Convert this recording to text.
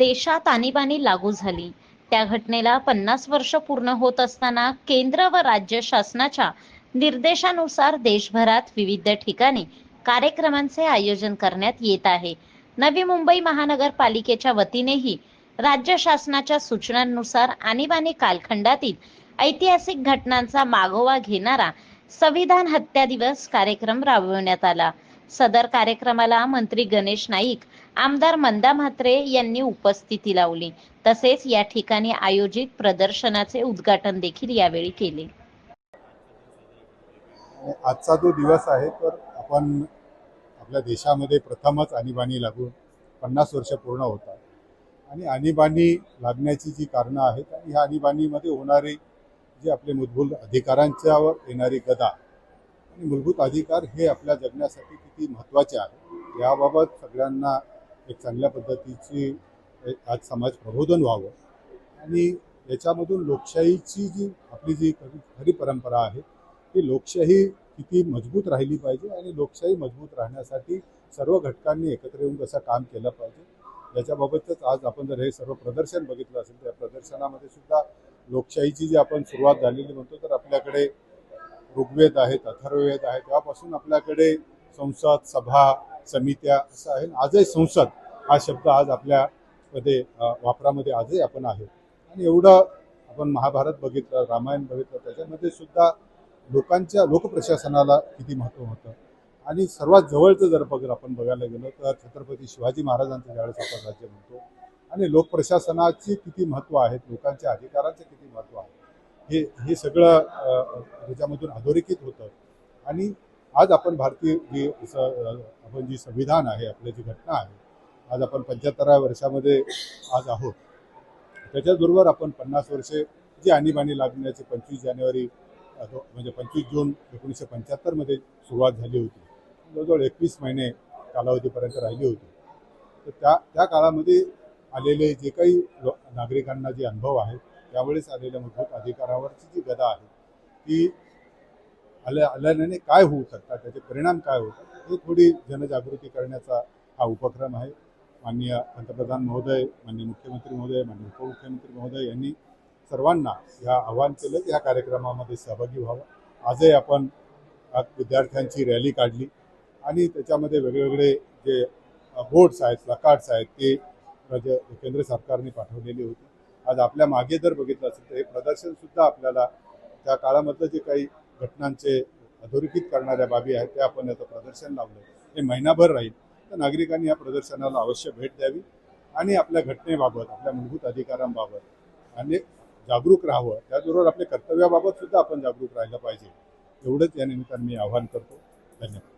देशात आणीबाणी लागू झाली. त्या घटनेला पन्नास वर्ष पूर्ण होत असताना केंद्र व राज्य शासनाच्या निर्देशानुसार देशभरात विविध ठिकाणी कार्यक्रमांचे आयोजन करण्यात येत आहे. नवी मुंबई महानगरपालिकेच्या वतीनेही राज्य शासनाच्या सूचनांनुसार आणीबाणी कालखंडातील ऐतिहासिक घटनांचा मागोवा घेणारा संविधान हत्या दिवस कार्यक्रम राबविण्यात आला. सदर कार्यक्रमाला मंत्री गणेश नाईक आमदार मंदा म्हात्रे यांनी उपस्थिती लावली. तसेच या ठिकाणी आयोजित प्रदर्शनाचे उद्घाटन देखील यावेळी केले. आजचा जो दिवस आहे तर आपण आपल्या देशामध्ये प्रथमच आणीबाणी लागून पन्नास वर्ष पूर्ण होतात. आणि आणीबाणी लागण्याची जी कारणं आहेत आणि ह्या आणीबाणीमध्ये होणारी जे आपले मूलभूत अधिकारांच्यावर येणारी गदा आणि मूलभूत अधिकार हे आपल्या जगण्यासाठी किती महत्त्वाचे आहे याबाबत सगळ्यांना एक चांगल्या पद्धतीची एक आज समाज प्रबोधन व्हावं. आणि याच्यामधून लोकशाहीची जी आपली जी खरी परंपरा आहे ती लोकशाही किती मजबूत राहिली पाहिजे आणि लोकशाही मजबूत राहण्यासाठी सर्व घटकांनी एकत्र येऊन कसं काम केलं पाहिजे याच्याबाबतच आज आपण जर हे सर्व प्रदर्शन बघितलं असेल त्या प्रदर्शनामध्ये सुद्धा लोकशाहीची जी आपण सुरुवात झालेली म्हणतो तर आपल्याकडे ऋग्वेद आहेत अथर्ववेद आहे तेव्हापासून आपल्याकडे संसद सभा समित्या असं आहे. आजही संसद हा शब्द आज आपल्यामध्ये वापरामध्ये आजही आपण आहे. आणि एवढं आपण महाभारत बघितलं रामायण बघितलं त्याच्यामध्ये सुद्धा लोकांच्या लोकप्रशासनाला किती महत्त्व होतं. आणि सर्वात जवळचं जर बघ आपण बघायला गेलो तर छत्रपती शिवाजी महाराजांचं ज्यावेळेस आपण राज्य म्हणतो आणि लोकप्रशासनाची किती महत्त्व आहेत लोकांच्या अधिकारांचे किती महत्त्व आहे हे हे सगळं त्याच्यामधून अधोरेखित होतं. आणि आज आपण भारतीय जी स- आपण जी संविधान आहे आपली जी घटना आहे आज आपण पंच्याहत्तराव्या वर्षामध्ये आज आहोत. त्याच्याचबरोबर आपण पन्नास वर्षे जी आणीबाणी लागण्याची पंचवीस जानेवारी म्हणजे पंचवीस जून एकोणीसशे पंच्याहत्तरमध्ये सुरुवात झाली होती. जवळजवळ एकवीस महिने कालावधीपर्यंत राहिली होती. तर त्या त्या काळामध्ये आलेले जे काही नागरिकांना जे अनुभव आहेत त्यावेळेस आलेल्या मूलभूत अधिकारावरची जी गदा आहे ती आल्या आल्याने काय होऊ शकतात? त्याचे परिणाम काय होतात हे थोडी जनजागृती करण्याचा हा उपक्रम आहे. माननीय पंतप्रधान महोदय माननीय मुख्यमंत्री महोदय माननीय उपमुख्यमंत्री महोदय यांनी सर्वांना या आवाहन केलं की कार्यक्रमामध्ये सहभागी व्हावं. आजही आपण विद्यार्थ्यांची रॅली काढली आणि त्याच्यामध्ये वेगवेगळे जे बोर्ड्स आहेत प्लकार्ड्स आहेत ते राज्य केंद्र सरकारने पाठवलेली होती. आज आपल्या मागे जर बघितलं असेल तर हे प्रदर्शनसुद्धा आपल्याला त्या काळामधलं जे काही घटनांचे अधोरेखित करणाऱ्या बाबी आहेत त्या आपण याचं प्रदर्शन लावलं. हे महिनाभर राहील. तर नागरिकांनी या प्रदर्शनाला अवश्य भेट द्यावी आणि आपल्या घटनेबाबत आपल्या मूलभूत अधिकारांबाबत आणि जागरूक राहावं. त्याचबरोबर आपल्या कर्तव्याबाबत सुद्धा आपण जागरूक राहिलं पाहिजे. एवढंच या निमित्ताने मी आवाहन करतो. धन्यवाद.